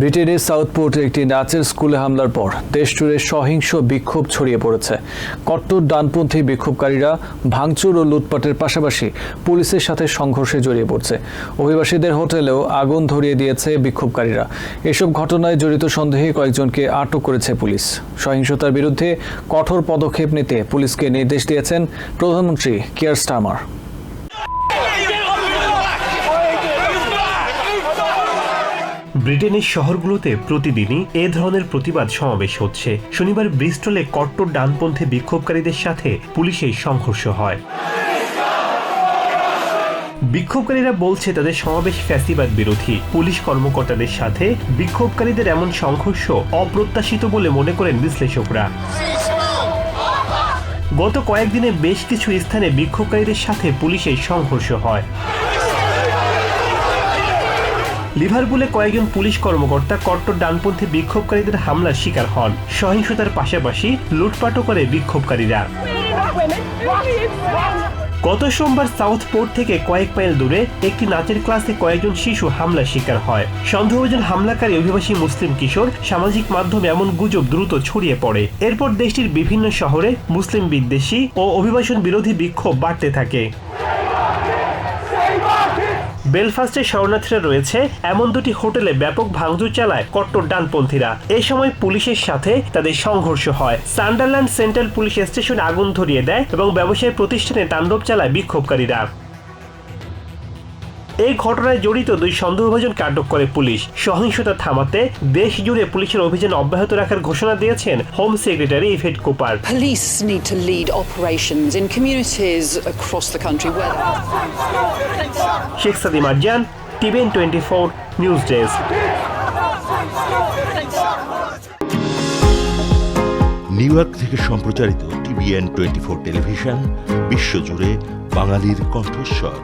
ব্রিটেনের সাউথপোর্টে একটি নাচের স্কুলে হামলার পর দেশ জুড়ে সহিংস বিক্ষোভ ছড়িয়ে পড়েছে। কট্টর ডানপন্থী বিক্ষোভকারীরা ভাঙচুর ও লুটপাটের পাশাপাশি পুলিশের সাথে সংঘর্ষে জড়িয়ে পড়ছে। অভিবাসীদের হোটেলেও আগুন ধরিয়ে দিয়েছে বিক্ষোভকারীরা। এসব ঘটনায় জড়িত সন্দেহে কয়েকজনকে আটক করেছে পুলিশ। সহিংসতার বিরুদ্ধে কঠোর পদক্ষেপ নিতে পুলিশকে নির্দেশ দিয়েছেন প্রধানমন্ত্রী কিয়ার স্টামার। ব্রিটেনের শহরগুলোতে প্রতিদিনই এ ধরনের প্রতিবাদ সমাবেশ হচ্ছে। শনিবার ব্রিস্টলে কট্টর ডানপন্থী বিক্ষোভকারীদের সাথে পুলিশের সংঘর্ষ হয়। বিক্ষোভকারীরা বলছে তাদের সমাবেশ ফ্যাসিবাদ বিরোধী। পুলিশ কর্মকর্তাদের সাথে বিক্ষোভকারীদের এমন সংঘর্ষ অপ্রত্যাশিত বলে মনে করেন বিশ্লেষকরা। গত কয়েকদিনে বেশ কিছু স্থানে বিক্ষোভকারীদের সাথে পুলিশের সংঘর্ষ হয়। লিভারপুলে কয়েকজন পুলিশ কর্মকর্তা কট্টর ডানপন্থী বিক্ষোভকারীদের হামলার শিকার হন। সহিংসতার পাশাপাশি লুটপাটও করে বিক্ষোভকারীরা। গত সোমবার সাউথ পোর্ট থেকে কয়েক মাইল দূরে একটি নাচের ক্লাসে কয়েকজন শিশু হামলার শিকার হয়। সন্দেহভাজন হামলাকারী অভিবাসী মুসলিম কিশোর সামাজিক মাধ্যমে এমন গুজব দ্রুত ছড়িয়ে পড়ে। এরপর দেশটির বিভিন্ন শহরে মুসলিম বিদ্বেষী ও অভিবাসন বিরোধী বিক্ষোভ বাড়তে থাকে। বেলফাস্টে শরণার্থীরা রয়েছে। এমন দুটি হোটেলে ব্যাপক ভাঙচুর চালায় কট্টর ডানপন্থীরা। এ সময় পুলিশের সাথে তাদের সংঘর্ষ হয়। সান্ডারল্যান্ড সেন্ট্রাল পুলিশ স্টেশন আগুন ধরিয়ে দেয় এবং ব্যবসায়ী প্রতিষ্ঠানে তাণ্ডব চালায় বিক্ষোভকারীরা। এই ঘটনায় জড়িত দুই সন্দেহভাজনকে আটক করে পুলিশ। সহিংসতা থামাতে দেশ জুড়ে পুলিশের অভিযান অব্যাহত রাখার ঘোষণা দিয়েছেন home secretary Yvette Cooper. Police need to lead operations in communities across the country. Where Sheikh Sadi Marjan TVN twenty four news desk. New York থেকে সম্প্রচারিত টিভিএন টোয়েন্টি ফোর টেলিভিশন বিশ্বজুড়ে বাঙালির কণ্ঠস্বর।